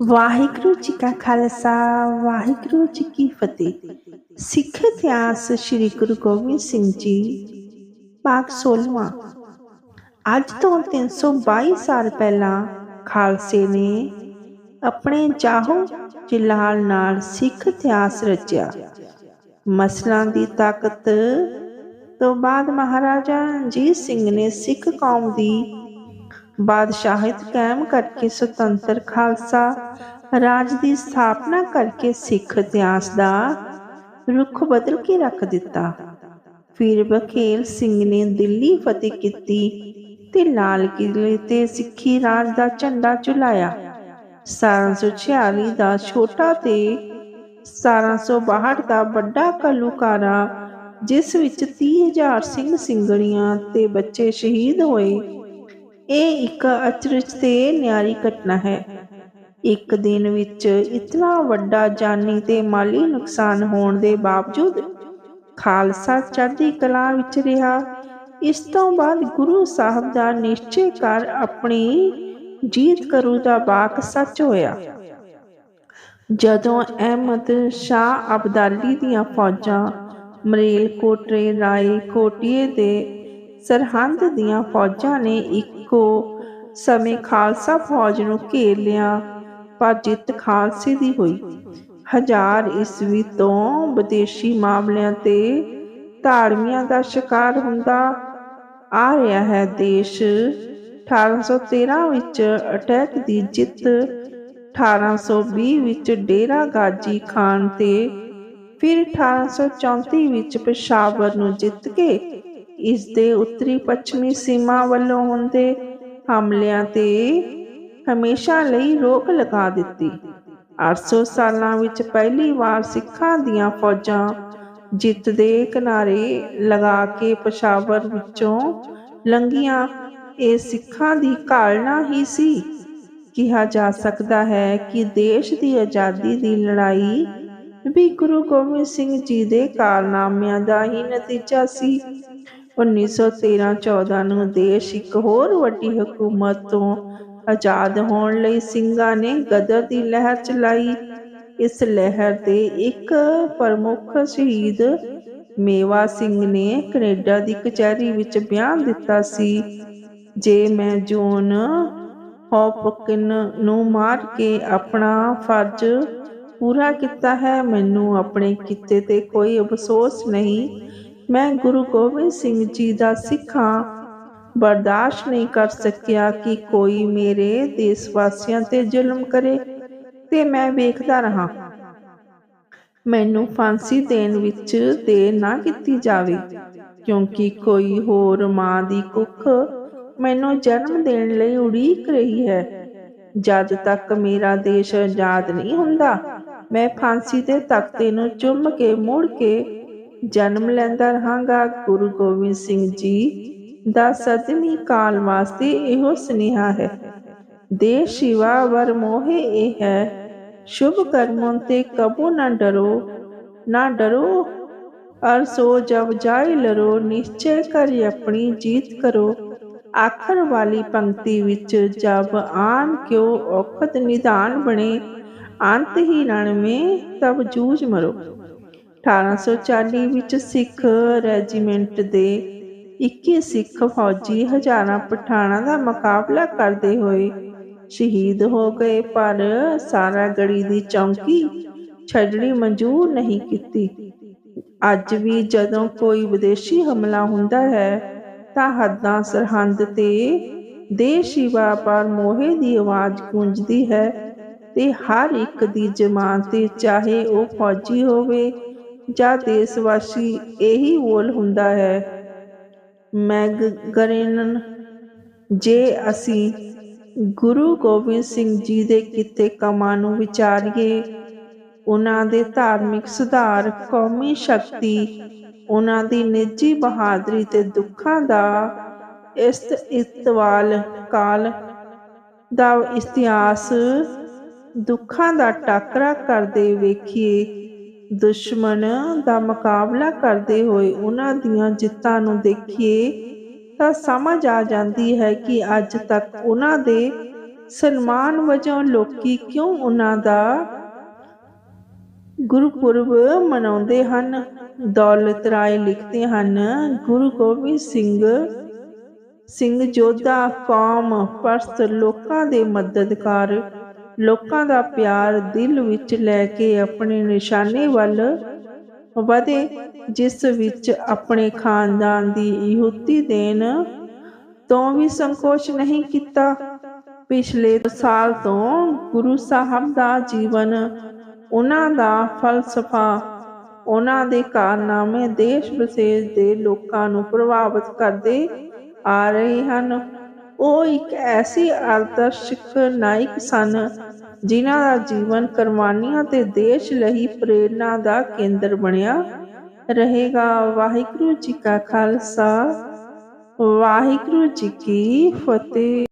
ਵਾਹਿਗੁਰੂ ਜੀ ਕਾ ਖਾਲਸਾ, ਵਾਹਿਗੁਰੂ ਜੀ ਕੀ ਫਤਿਹ। ਸਿੱਖ ਇਤਿਹਾਸ ਸ੍ਰੀ ਗੁਰੂ ਗੋਬਿੰਦ ਸਿੰਘ ਜੀ, ਭਾਗ 16ਵਾਂ ਅੱਜ ਤੋਂ 322 ਸਾਲ ਪਹਿਲਾਂ ਖਾਲਸੇ ਨੇ ਆਪਣੇ ਚਾਹੋ ਜਲਾਲ ਨਾਲ ਸਿੱਖ ਇਤਿਹਾਸ ਰਚਿਆ। ਮਸਲਾਂ ਦੀ ਤਾਕਤ ਤੋਂ ਬਾਅਦ ਮਹਾਰਾਜਾ ਰਣਜੀਤ ਸਿੰਘ ਨੇ ਸਿੱਖ ਕੌਮ ਦੀ ਬਾਦਸ਼ਾਹਿਤ ਕਾਇਮ ਕਰਕੇ ਸੁਤੰਤਰ ਖਾਲਸਾ, ਰਾਜ ਦੀ ਸਥਾਪਨਾ ਕਰਕੇ ਸਿੱਖ ਇਤਿਹਾਸ ਦਾ ਰੁਖ ਬਦਲ ਕੇ ਰੱਖ ਦਿੱਤਾ। ਫਿਰ ਬਖੇਲ ਸਿੰਘ ਨੇ ਦਿੱਲੀ ਫਤਿਹ ਕੀਤੀ ਤੇ ਲਾਲ ਕਿਲੇ ਤੇ ਸਿੱਖੀ ਰਾਜ ਦਾ ਝੰਡਾ ਝੁਲਾਇਆ। 1746 ਦਾ ਛੋਟਾ ਤੇ 1762 ਦਾ ਵੱਡਾ ਕਲੂਕਾਰਾ, ਜਿਸ ਵਿੱਚ 30000 ਸਿੰਘ ਸਿੰਘਣੀਆਂ ਤੇ ਬੱਚੇ ਸ਼ਹੀਦ ਹੋਏ ਇਹ ਇੱਕ ਅਚਰਜ ਤੇ ਨਿਆਰੀ ਘਟਨਾ ਹੈ। ਇੱਕ ਦਿਨ ਵਿੱਚ ਇਤਨਾ ਵੱਡਾ ਜਾਨੀ ਤੇ ਮਾਲੀ ਨੁਕਸਾਨ ਹੋਣ ਦੇ ਬਾਵਜੂਦ ਖਾਲਸਾ ਚੜ੍ਹਦੀ ਕਲਾ ਵਿੱਚ ਰਿਹਾ। ਇਸ ਤੋਂ ਬਾਅਦ ਗੁਰੂ ਸਾਹਿਬ ਦਾ ਨਿਸ਼ਚੈ ਕਰ ਆਪਣੀ ਜੀਤ ਕਰੂ ਦਾ ਬਾਕ ਸੱਚ ਹੋਇਆ। ਜਦੋਂ ਅਹਿਮਦ ਸ਼ਾਹ ਅਬਦਾਲੀ ਦੀਆਂ ਫੌਜਾਂ ਮਰੇਲ ਕੋਟਰੇ ਰਾਏ ਕੋਟੀਏ ਦੇ ਸਰਹੰਦ ਦੀਆਂ ਫੌਜਾਂ ਨੇ ਇੱਕੋ ਸਮੇਂ ਖਾਲਸਾ ਫੌਜ ਨੂੰ ਘੇਰ ਲਿਆ, ਪਰ ਜਿੱਤ ਖਾਲਸੇ ਦੀ ਹੋਈ। ਹਜ਼ਾਰ ਈਸਵੀ ਤੋਂ ਵਿਦੇਸ਼ੀ ਮਾਮਲਿਆਂ ਤੇ ਧਾਰਮੀਆਂ ਦਾ ਸ਼ਿਕਾਰ ਹੁੰਦਾ ਆ ਰਿਹਾ ਹੈ। ਦੇਸ਼ 1813 ਵਿੱਚ ਅਟੈਕ ਦੀ ਜਿੱਤ 1820 ਵਿੱਚ ਡੇਰਾ ਗਾਜੀ ਖਾਨ ਤੇ, ਫਿਰ 1834 ਵਿੱਚ ਪਸ਼ਾਵਰ ਨੂੰ ਜਿੱਤ ਕੇ ਇਸ ਦੇ ਉੱਤਰੀ ਪੱਛਮੀ ਸੀਮਾ ਵੱਲੋਂ ਹੁੰਦੇ ਹਮਲਿਆਂ ਤੇ ਹਮੇਸ਼ਾ ਲਈ ਰੋਕ ਲਗਾ ਦਿੱਤੀ। 800 ਸਾਲਾਂ ਵਿੱਚ ਪਹਿਲੀ ਵਾਰ ਸਿੱਖਾਂ ਦੀਆਂ ਫੌਜਾਂ ਜਿੱਤ ਦੇ ਕਿਨਾਰੇ ਲਗਾ ਕੇ ਪਸ਼ਾਵਰ ਵਿੱਚੋਂ ਲੰਘੀਆਂ। ਇਹ ਸਿੱਖਾਂ ਦੀ ਕਾਲਨਾ ਹੀ ਸੀ। ਕਿਹਾ ਜਾ ਸਕਦਾ ਹੈ ਕਿ ਦੇਸ਼ ਦੀ ਆਜ਼ਾਦੀ ਦੀ ਲੜਾਈ ਵੀ ਗੁਰੂ ਗੋਬਿੰਦ ਸਿੰਘ ਜੀ ਦੇ ਕਾਰਨਾਮਿਆਂ ਦਾ ਹੀ ਨਤੀਜਾ ਸੀ। 1913-14 ਨੂੰ ਦੇਸ਼ ਇੱਕ ਹੋਰ ਵੱਡੀ ਹਕੂਮਤ ਤੋਂ ਆਜ਼ਾਦ ਹੋਣ ਲਈ ਸਿੰਘਾਂ ਨੇ ਗਦਰ ਦੀ ਲਹਿਰ ਚਲਾਈ। ਇਸ ਲਹਿਰ ਦੇ ਇੱਕ ਪ੍ਰਮੁੱਖ ਸ਼ਹੀਦ ਮੇਵਾ ਸਿੰਘ ਨੇ ਕੈਨੇਡਾ ਦੀ ਕਚਹਿਰੀ ਵਿੱਚ ਬਿਆਨ ਦਿੱਤਾ ਸੀ, ਜੇ ਮੈਂ ਜੋਨ ਹੌਪਕਿਨ ਨੂੰ ਮਾਰ ਕੇ ਆਪਣਾ ਫਰਜ਼ ਪੂਰਾ ਕੀਤਾ ਹੈ, ਮੈਨੂੰ ਆਪਣੇ ਕੀਤੇ ਤੇ ਕੋਈ ਅਫਸੋਸ ਨਹੀਂ। ਮੈਂ ਗੁਰੂ ਗੋਬਿੰਦ ਸਿੰਘ ਜੀ ਦਾ ਸਿੱਖਾਂ। ਬਰਦਾਸ਼ਤ ਨਹੀਂ ਕਰ ਸਕਿਆ ਕਿ ਕੋਈ ਮੇਰੇ ਦੇਸ਼ ਵਾਸੀਆਂ ਤੇ ਜ਼ੁਲਮ ਕਰੇ ਤੇ ਮੈਂ ਵੇਖਦਾ ਰਹਾ। ਮੈਨੂੰ ਫਾਂਸੀ ਦੇਣ ਵਿੱਚ ਦੇ ਨਾ ਕੀਤੀ ਜਾਵੇ, ਕਿਉਂਕਿ ਕੋਈ ਹੋਰ ਮਾਂ ਦੀ ਕੁੱਖ ਮੈਨੂੰ ਜਨਮ ਦੇਣ ਲਈ ਉਡੀਕ ਰਹੀ ਹੈ। ਜਦ ਤੱਕ ਮੇਰਾ ਦੇਸ਼ ਆਜ਼ਾਦ ਨਹੀਂ ਹੁੰਦਾ, ਮੈਂ ਫਾਂਸੀ ਦੇ ਤਖਤੇ ਨੂੰ ਚੁੰਮ ਕੇ ਮੁੜ ਕੇ ਜਨਮ ਲੈਂਦਾ ਰਹਾਂਗਾ ਗੁਰੂ ਗੋਬਿੰਦ ਸਿੰਘ ਜੀ ਦਾ ਸਤਮੀ ਕਾਲ ਵਾਸਤੇ ਇਹੋ ਸੁਨੇਹਾ ਹੈ ਦੇ ਸ਼ਿਵਾ ਵਰ ਮੋਹੇ ਇਹ ਹੈ शुभ कर्मों ते कबो न डरो ना डरो और सो जब जाए लरो निश्चय कर अपनी जीत करो ਆਖਰ ਵਾਲੀ ਪੰਕਤੀ ਵਿੱਚ ਜਬ ਆਨ ਕਿਉ ਔਖਤ ਨਿਧਾਨ ਬਣੇ ਅੰਤ ਹੀ ਰਣਵੇਂ ਤਬ ਜੂਝ ਮਰੋ 1840 ਵਿੱਚ ਸਿੱਖ ਰੈਜੀਮੈਂਟ ਦੇ 21 ਸਿੱਖ ਫੌਜੀ ਹਜ਼ਾਰਾਂ ਪਠਾਣਾ ਦਾ ਮੁਕਾਬਲਾ ਕਰਦੇ ਹੋਏ ਸ਼ਹੀਦ ਹੋ ਗਏ, ਪਰ ਸਾਰਾ ਗੜੀ ਦੀ ਚੌਂਕੀ ਛੱਡਣੀ ਮਨਜ਼ੂਰ ਨਹੀਂ ਕੀਤੀ। ਅੱਜ ਵੀ ਜਦੋਂ ਕੋਈ ਵਿਦੇਸ਼ੀ ਹਮਲਾ ਹੁੰਦਾ ਹੈ, ਤਾਂ ਹੱਦਾਂ ਸਰਹੰਦ ਤੇ ਦੇਸ਼ੀਵਾ ਪਰ ਮੋਹੇ ਦੀ ਆਵਾਜ਼ ਗੂੰਜਦੀ ਹੈ ਤੇ ਹਰ ਇੱਕ ਦੀ ਜਮਾਨ ਤੇ ਚਾਹੇ ਉਹ ਫੌਜੀ ਹੋਵੇ ਜਾਂ ਦੇਸ਼ਵਾਸੀ ਇਹੀ ਬੋਲ ਹੁੰਦਾ ਹੈ ਮੈਗਰੇਨਨ ਜੇ ਅਸੀਂ ਗੁਰੂ ਗੋਬਿੰਦ ਸਿੰਘ ਜੀ ਦੇ ਕੀਤੇ ਕੰਮਾਂ ਨੂੰ ਵਿਚਾਰੀਏ, ਉਹਨਾਂ ਦੇ ਧਾਰਮਿਕ ਸੁਧਾਰ, ਕੌਮੀ ਸ਼ਕਤੀ, ਉਹਨਾਂ ਦੀ ਨਿੱਜੀ ਬਹਾਦਰੀ ਤੇ ਦੁੱਖਾਂ ਦਾ ਇਸ ਇਤਵਾਲ ਕਾਲ ਦਾ ਇਤਿਹਾਸ ਦੁੱਖਾਂ ਦਾ ਟਾਕਰਾ ਕਰਦੇ ਵੇਖੀਏ ਦੁਸ਼ਮਣ ਦਾ ਮੁਕਾਬਲਾ ਕਰਦੇ ਹੋਏ ਉਹਨਾਂ ਦੀਆਂ ਜਿੱਤਾਂ ਨੂੰ ਦੇਖੀਏ ਤਾਂ ਸਮਝ ਆ ਜਾਂਦੀ ਹੈ ਕਿ ਅੱਜ ਤੱਕ ਉਹਨਾਂ ਦੇ ਸਨਮਾਨ ਵਜੋਂ ਲੋਕੀ ਕਿਉਂ ਉਹਨਾਂ ਦਾ ਗੁਰਪੁਰਬ ਮਨਾਉਂਦੇ ਹਨ? ਦੌਲਤ ਰਾਏ ਲਿਖਦੇ ਹਨ, ਗੁਰੂ ਗੋਬਿੰਦ ਸਿੰਘ ਸਿੰਘ ਯੋਧਾ ਕੌਮ ਪਰਸਤ ਲੋਕਾਂ ਦੇ ਮਦਦਗਾਰ ਲੋਕਾਂ ਦਾ ਪਿਆਰ ਦਿਲ ਵਿੱਚ ਲੈ ਕੇ ਆਪਣੇ ਨਿਸ਼ਾਨੇ ਵੱਲ ਵਧੇ, ਜਿਸ ਵਿੱਚ ਆਪਣੇ ਖਾਨਦਾਨ ਦੀ ਇਹੁਤੀ ਦੇਣ ਤੋਂ ਵੀ ਸੰਕੋਚ ਨਹੀਂ ਕੀਤਾ। ਪਿਛਲੇ ਸਾਲ ਤੋਂ ਗੁਰੂ ਸਾਹਿਬ ਦਾ ਜੀਵਨ ਉਹਨਾਂ ਦਾ ਫਲਸਫਾ, ਉਹਨਾਂ ਦੇ ਕਾਰਨਾਮੇ ਦੇਸ਼ ਵਿਦੇਸ਼ ਦੇ ਲੋਕਾਂ ਨੂੰ ਪ੍ਰਭਾਵਿਤ ਕਰਦੇ ਆ ਰਹੇ ਹਨ। ਉਹ ਇੱਕ ਐਸੀ ਆਦਰਸ਼ਕ ਨਾਇਕ ਸਨ, ਜਿਨ੍ਹਾਂ ਦਾ ਜੀਵਨ ਕੁਰਬਾਨੀਆਂ ਤੇ ਦੇਸ਼ ਲਈ ਪ੍ਰੇਰਣਾ ਦਾ ਕੇਂਦਰ ਬਣਿਆ ਰਹੇਗਾ। ਵਾਹਿਗੁਰੂ ਜੀ ਕਾ ਖਾਲਸਾ, ਵਾਹਿਗੁਰੂ ਜੀ ਕੀ ਫਤਿਹ।